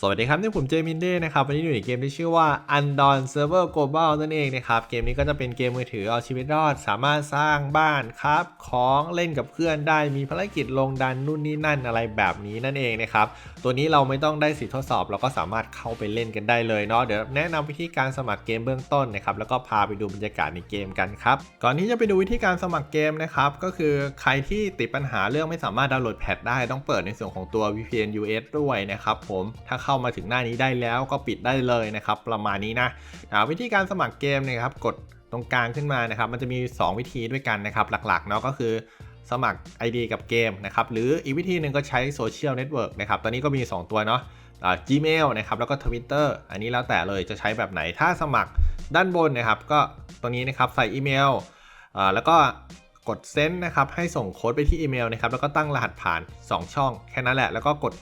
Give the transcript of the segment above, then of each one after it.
สวัสดีครับนี่ผมเจมินเด้นะครับวันนี้อยู่ในเกมที่ชื่อว่า Undon Server Global นั่นเองนะครับเกมนี้ก็จะเป็นเกมมือถือเอาชีวิตรอด สามารถสร้างบ้านครับของเล่นกับเพื่อนได้มีภารกิจลงดันนู่นนี่นั่นอะไรแบบนี้นั่นเองนะครับตัวนี้เราไม่ต้องได้สิทธิทดสอบ เราก็สามารถเข้าไปเล่นกันได้เลยเนาะเดี๋ยวแนะนำวิธีการสมัครเกมเบื้องต้นนะครับแล้วก็พาไปดูบรรยากาศในเกมกันครับก่อนที่จะไปดูวิธีการสมัครเกมนะครับก็คือใครที่ติดปัญหาเรื่องไม่สามารถดาวน์โหลดแพทได้ต้องเปิดในส่วนของตัว VPN US ด้วยนะครับผมถ้าเข้ามาถึงหน้านี้ได้แล้วก็ปิดได้เลยนะครับประมาณนี้นะวิธีการสมัครเกมเนะครับกดตรงกลางขึ้นมานะครับมันจะมี 2 วิธีด้วยกันนะครับหลักๆเนาะก็คือสมัคร ID กับเกมนะครับหรืออีกวิธีหนึ่งก็ใช้โซเชียลเน็ตเวิร์กนะครับตอนนี้ก็มี 2 ตัวเนาะอ่า Gmail นะครับแล้วก็ Twitter อันนี้แล้วแต่เลยจะใช้แบบไหนถ้าสมัครด้านบนนะครับ ก็ตรงนี้นะครับใส่อีเมลอ่าแล้วก็กดเซนต์นะครับให้ส่งโค้ดไปที่อีเมลนะครับแล้วก็ตั้งรหัสผ่าน 2 ช่องแค่นั้นแหละ แล้วก็กด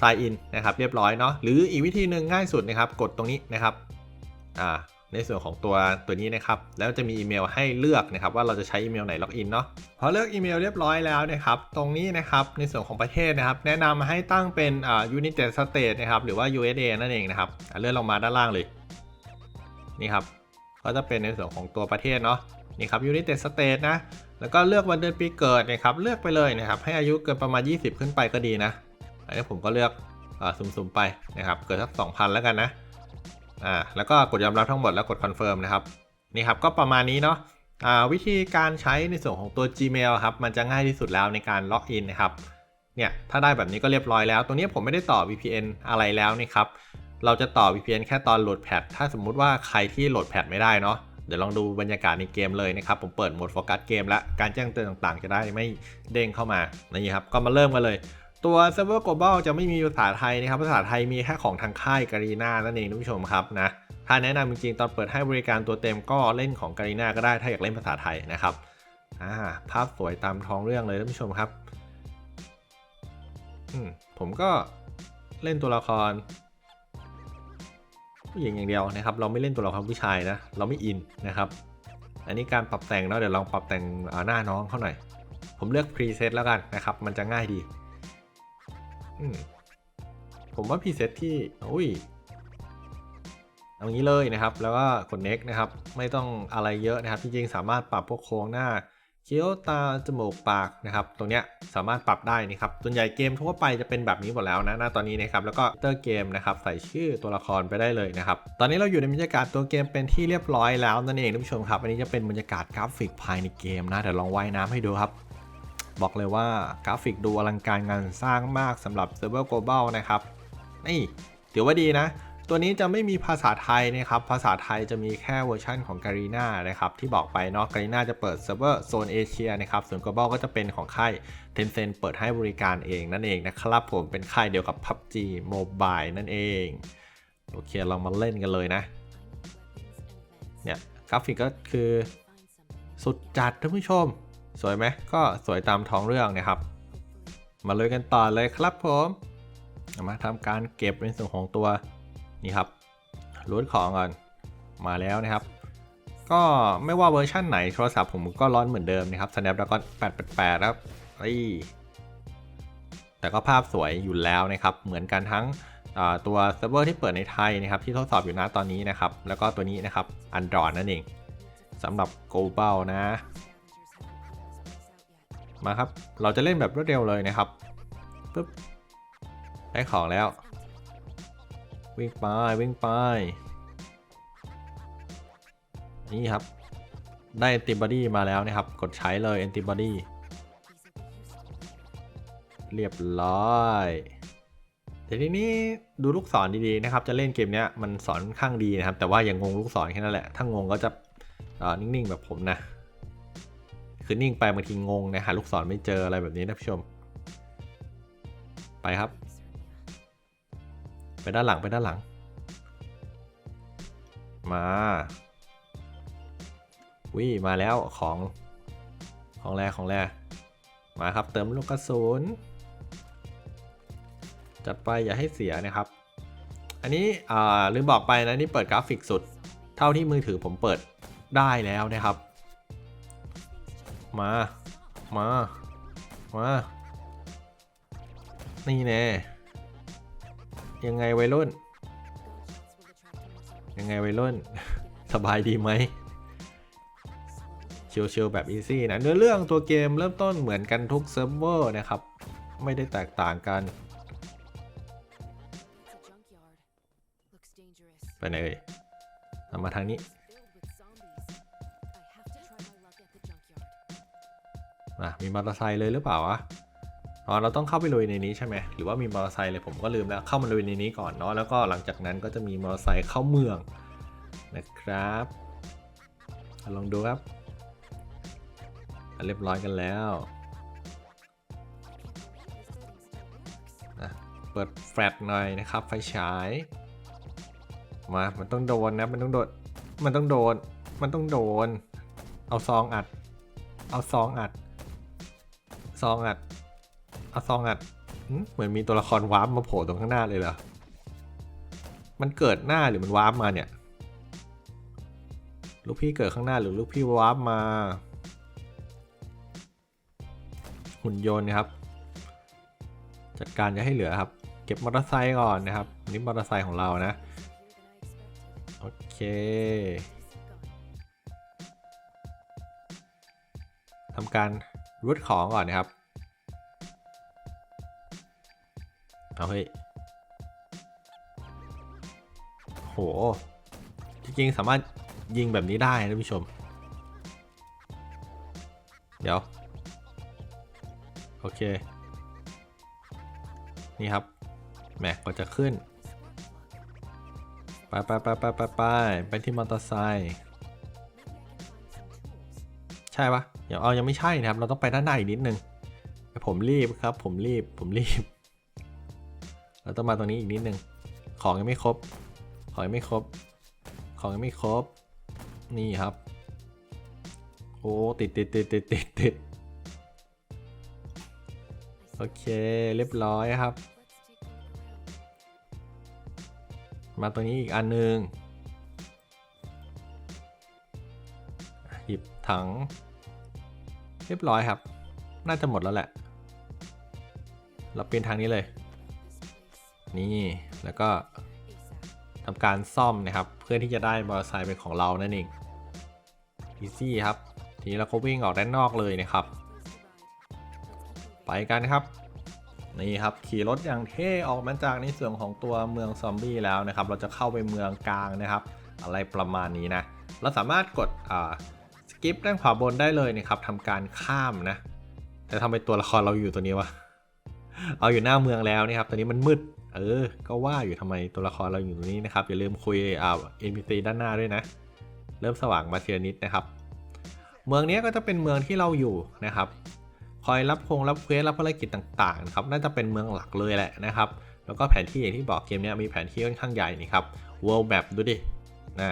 sign in นะครับเรียบร้อยเนาะหรืออีกวิธีหนึ่งง่ายสุดนะครับ กดตรงนี้นะครับอ่าในส่วนของตัวตัวนี้นะครับ แล้วจะมีอีเมลให้เลือกนะครับ ว่าเราจะใช้อีเมลไหนล็อกอินเนาะพอเลือกอีเมลเรียบร้อยแล้วนะครับ ตรงนี้นะครับในส่วนของประเทศนะครับ แนะนำให้ตั้งเป็นอ่า United States นะครับหรือว่า USA นั่นเองนะครับเลื่อนลงมาด้านล่างเลยนี่ครับก็จะเป็นในส่วนของตัวประเทศเนาะนี่ครับ United States นะแล้วก็เลือกวันเดือนปีเกิดนะครับเลือกไปเลยนะครับให้อายุเกินประมาณ 20 ขึ้นไปก็ดีนะ อันนี้ผมก็เลือกสุ่มๆไปนะครับ เกิดสัก2,000 แล้วกันนะ อ่า แล้วก็กดยอมรับทั้งหมดแล้วกดคอนเฟิร์มนะครับ นี่ครับก็ประมาณนี้เนาะวิธีการใช้ในส่วนของตัว Gmail ครับ มันจะง่ายที่สุดแล้วในการล็อกอินนะครับ เนี่ยถ้าได้แบบนี้ก็เรียบร้อยแล้ว ตรงนี้ผมไม่ได้ต่อ VPN อะไรแล้วนี่ครับ เราจะต่อ VPN แค่ตอนโหลดแพทถ้าสมมุติว่าใครที่โหลดแพทไม่ได้เนาะ เดี๋ยวลองดูบรรยากาศในเกมเลยนะครับ ผมเปิดโหมดโฟกัสเกมและการแจ้งเตือนต่างๆ จะได้ไม่เด้งเข้ามา นี่ครับ ก็มาเริ่มกันเลย ตัว Server Global จะไม่มีภาษาไทยนะครับภาษาไทยมีแค่ของทางค่ายการีนานั่นเองท่านผู้ชมครับนะถ้าแนะนำจริงๆตอนเปิดให้บริการตัวเต็มก็เล่นของการีนาก็ได้ถ้าอยากเล่นภาษาไทยนะครับอ่าภาพสวยตามท้องเรื่องเลยท่านผู้ชมครับอืมผมก็เล่นตัวละคร ผู้หญิงอย่างเดียวนะครับ เราไม่เล่นตัวละครผู้ชายนะ เราไม่อินนะครับ อันนี้การปรับแต่งเนาะเดี๋ยวลองปรับแต่งหน้าน้องเขาหน่อย ผมเลือก preset แล้วกันนะครับ มันจะง่ายดี ผมว่า preset ที่อุ้ยเอางี้เลยนะครับ แล้วก็กด next นะครับ ไม่ต้องอะไรเยอะนะครับ จริงๆ สามารถปรับพวกโครงหน้าเคี้ยวตาจมูกปากนะครับ ตรงเนี้ยสามารถปรับได้นะครับส่วนใหญ่เกมทั่วไปจะเป็นแบบนี้หมดแล้วนะหน้าตอนนี้นะครับ แล้วก็เตอร์เกมนะครับ ใส่ชื่อตัวละครไปได้เลยนะครับ ตอนนี้เราอยู่ในบรรยากาศตัวเกมเป็นที่เรียบร้อยแล้วนั่นเองท่านผู้ชมครับ อันนี้จะเป็นบรรยากาศกราฟิกภายในเกมนะ เดี๋ยวลองว่ายน้ำให้ดูครับ บอกเลยว่ากราฟิกดูอลังการงานสร้างมากสำหรับ Server Global นะครับ นี่ถือว่าดีนะ ตัวนี้จะไม่มีภาษาไทยนะครับ ภาษาไทยจะมีแค่เวอร์ชันของ Garena นะครับ ที่บอกไปเนาะ Garena จะเปิดเซิร์ฟเวอร์โซนเอเชียนะครับ ส่วน Global ก็จะเป็นของค่าย Tencent เปิดให้บริการเองนั่นเองนะครับผมเป็นค่ายเดียวกับ PUBG Mobile นั่นเองโอเคเรามาเล่นกันเลยนะเนี่ยกราฟิกก็คือสุดจัดท่านผู้ชม สวยไหมก็สวยตามท้องเรื่องนะครับ มาเลยกันต่อเลยครับผมมาทำการเก็บในส่วนของตัวนี่ครับรูทของก่อนมาแล้วนะครับ ก็ไม่ว่าเวอร์ชั่นไหนโทรศัพท์ผมก็ร้อนเหมือนเดิมนะครับ Snapdragon 888 ครับไอ้แต่ก็ภาพสวยอยู่แล้วนะครับ เหมือนกันทั้งตัวเซิร์ฟเวอร์ที่เปิดในไทยนะครับ ที่ทดสอบอยู่นะตอนนี้นะครับ แล้วก็ตัวนี้นะครับ Android นั่นเองสำหรับ Global นะ มาครับ เราจะเล่นแบบรวดเร็วเลยนะครับปึ๊บได้ของแล้ว วิ่งไปวิ่งไป นี่ครับ ได้แอนติบอดีมาแล้วนะครับ กดใช้เลยแอนติบอดีเรียบร้อยแต่ทีนี้ดูลูกศรดีๆนะครับ จะเล่นเกมนี้มันสอนค่อนข้างดีนะครับ แต่ว่าอย่างงงลูกศรแค่นั้นแหละ ถ้างงก็จะนิ่งๆแบบผมนะ คือนิ่งไปบางทีงงนะหาลูกศรไม่เจออะไรแบบนี้นะผู้ชม ไปครับ ไปด้านหลังไปด้านหลัง มาวิมาแล้วของของแรของแรมาครับเติมลูกกระสุนจัดไปอย่าให้เสียนะครับ อันนี้อ่าลืมบอกไปนะนี่เปิดกราฟิกสุด เท่าที่มือถือผมเปิดได้แล้วนะครับ มา มา มา นี่แน่ ยังไงวัยรุ่น ยังไงวัยรุ่น สบายดีไหมชิลๆแบบอีซี่นะเนื้อเรื่องตัวเกมเริ่มต้นเหมือนกันทุกเซิร์ฟเวอร์นะครับ ไม่ได้แตกต่างกันไปไหนเอ่ยมาทางนี้ อะมีมอเตอร์ไซค์เลยหรือเปล่าวะอ๋อเราต้องเข้าไปลุยในนี้ใช่ไหมหรือว่ามีมอเตอร์ไซค์เลยผมก็ลืมแล้วเข้ามาลุยในนี้ก่อนเนาะแล้วก็หลังจากนั้นก็จะมีมอเตอร์ไซค์เข้าเมืองนะครับลองดูครับเรียบร้อยกันแล้วอะเปิดแฟลชหน่อยนะครับ ไฟฉายมา มันต้องโดนนะ มันต้องโดน มันต้องโดน มันต้องโดน เอาซองอัด เอาซองอัด ซองอัดเอาซองอัดเหมือนมีตัวละครวาร์ปมาโผล่ตรงข้างหน้าเลยเหรอ มันเกิดหน้าหรือมันวาร์ปมาเนี่ย ลูกพี่เกิดข้างหน้าหรือลูกพี่วาร์ปมา หุ่นยนต์นะครับ จัดการจะให้เหลือครับ เก็บมอเตอร์ไซค์ก่อนนะครับ นี่มอเตอร์ไซค์ของเรานะ โอเคทำการ รูดของก่อนนะครับ เอาเฮ้ยโห จริงๆ สามารถยิงแบบนี้ได้นะผู้ชม เดี๋ยว โอเค นี่ครับ แม็กก็จะขึ้น ไปไปไปไปไปไปไปที่มอเตอร์ไซค์ ช่ปะเดี๋ยวเอายังไม่ใช่นะครับ เราต้องไปด้านหน้าอีกนิดนึงผมรีบครับ ผมรีบ ผมรีบ เราต้องมาตรงนี้อีกนิดนึง ของยังไม่ครบ ของยังไม่ครบ ของยังไม่ครบ นี่ครับ โอ้ติดติดติดติดติดติดโอเค เรียบร้อยครับ มาตรงนี้อีกอันนึงหยิบถัง เรียบร้อยครับ น่าจะหมดแล้วแหละ เราเปลี่ยนทางนี้เลย นี่แล้วก็ทำการซ่อมนะครับ เพื่อที่จะได้มอเตอร์ไซค์เป็นของเรานั่นเองอีซี่ครับ ทีนี้เราก็วิ่งออกด้านนอกเลยนะครับ ไปกันครับนี่ครับขี่รถอย่างเท่ออกมาจากในส่วนของตัวเมืองซอมบี้แล้วนะครับ เราจะเข้าไปเมืองกลางนะครับ อะไรประมาณนี้นะ เราสามารถกดอ่า กิปด้านขวาบนได้เลยนะครับทำการข้ามนะ แต่ทำไมตัวละครเราอยู่ตัวนี้วะ เอาอยู่หน้าเมืองแล้วนะครับตอนนี้มันมืด เออ ก็ว่าอยู่ทำไมตัวละครเราอยู่ตรงนี้นะครับ อย่าลืมคุยอ่า NPC ด้านหน้าด้วยนะ เริ่มสว่างมาเทียนิดนะครับ เมืองนี้ก็จะเป็นเมืองที่เราอยู่นะครับ คอยรับคงรับเควสรับภารกิจต่างๆนะครับ น่าจะเป็นเมืองหลักเลยแหละนะครับ แล้วก็แผนที่อย่างที่บอกเกมนี้มีแผนที่ค่อนข้างใหญ่นี่ครับ World Map ดูดินะ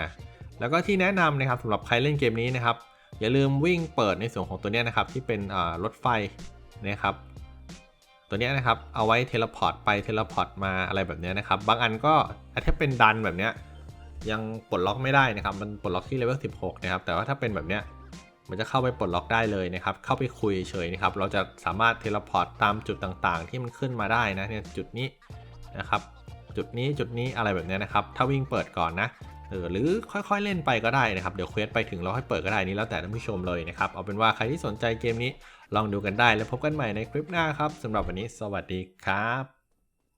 แล้วก็ที่แนะนำนะครับสำหรับใครเล่นเกมนี้นะครับ อย่าลืมวิ่งเปิดในส่วนของตัวนี้นะครับที่เป็นรถไฟนะครับตัวนี้นะครับเอาไว้เทเลพอร์ตไปเทเลพอร์ตมาอะไรแบบเนี้ยนะครับบางอันก็ถ้าเป็นดันแบบเนี้ยยังปลดล็อกไม่ได้นะครับ มันปลดล็อกที่เลเวล16 นะครับ แต่ว่าถ้าเป็นแบบเนี้ยมันจะเข้าไปปลดล็อกได้เลยนะครับ เข้าไปคุยเฉยนะครับ เราจะสามารถเทเลพอร์ตตามจุดต่างๆ ที่มันขึ้นมาได้นะเนี่ยจุดนี้นะครับ จุดนี้จุดนี้อะไรแบบเนี้ยนะครับ ถ้าวิ่งเปิดก่อนนะ เออหรือค่อยๆเล่นไปก็ได้นะครับ เดี๋ยวเควสไปถึงเราให้เปิดก็ได้นี่แล้วแต่ท่านผู้ชมเลยนะครับ เอาเป็นว่าใครที่สนใจเกมนี้ลองดูกันได้แล้วพบกันใหม่ในคลิปหน้าครับสำหรับวันนี้ สวัสดีครับ